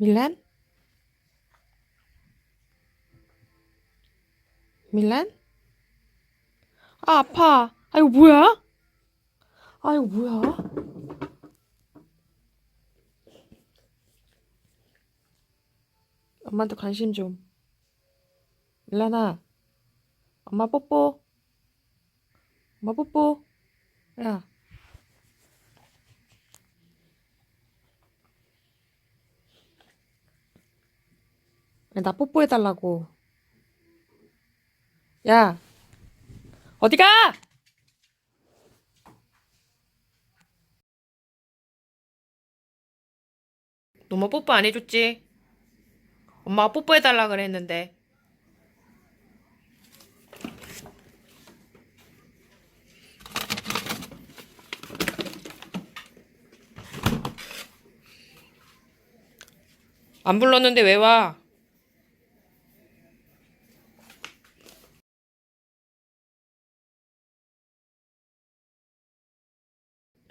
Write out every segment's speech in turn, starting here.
밀란? 밀란? 아, 아파. 아, 이거 뭐야? 아, 이거 뭐야? 엄마한테 관심 좀. 밀란아, 엄마 뽀뽀. 엄마 뽀뽀. 야. 나 뽀뽀해달라고. 야, 어디 가? 너무 뽀뽀 안 해줬지? 엄마가 뽀뽀해달라 그랬는데. 안 불렀는데 왜 와?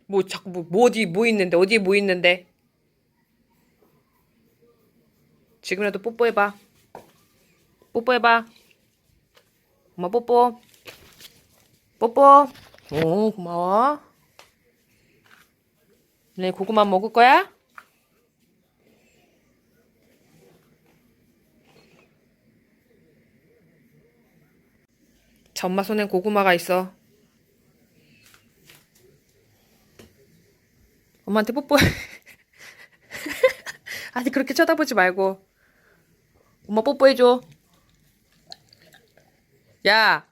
뭐 자꾸 뭐, 뭐 어디 뭐 있는데 어디에 뭐 있는데. 지금이라도 뽀뽀해봐. 뽀뽀해봐. 엄마 뽀뽀. 뽀뽀. 오 고마워. 네 고구마 먹을 거야? 저 엄마 손엔 고구마가 있어 엄마한테 뽀뽀해. 아니, 그렇게 쳐다보지 말고. 엄마 뽀뽀해줘. 야!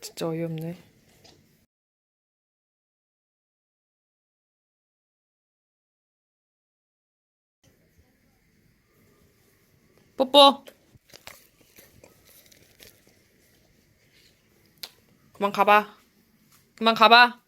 진짜 어이없네. 뽀뽀! 그만 가봐. 그만 가봐.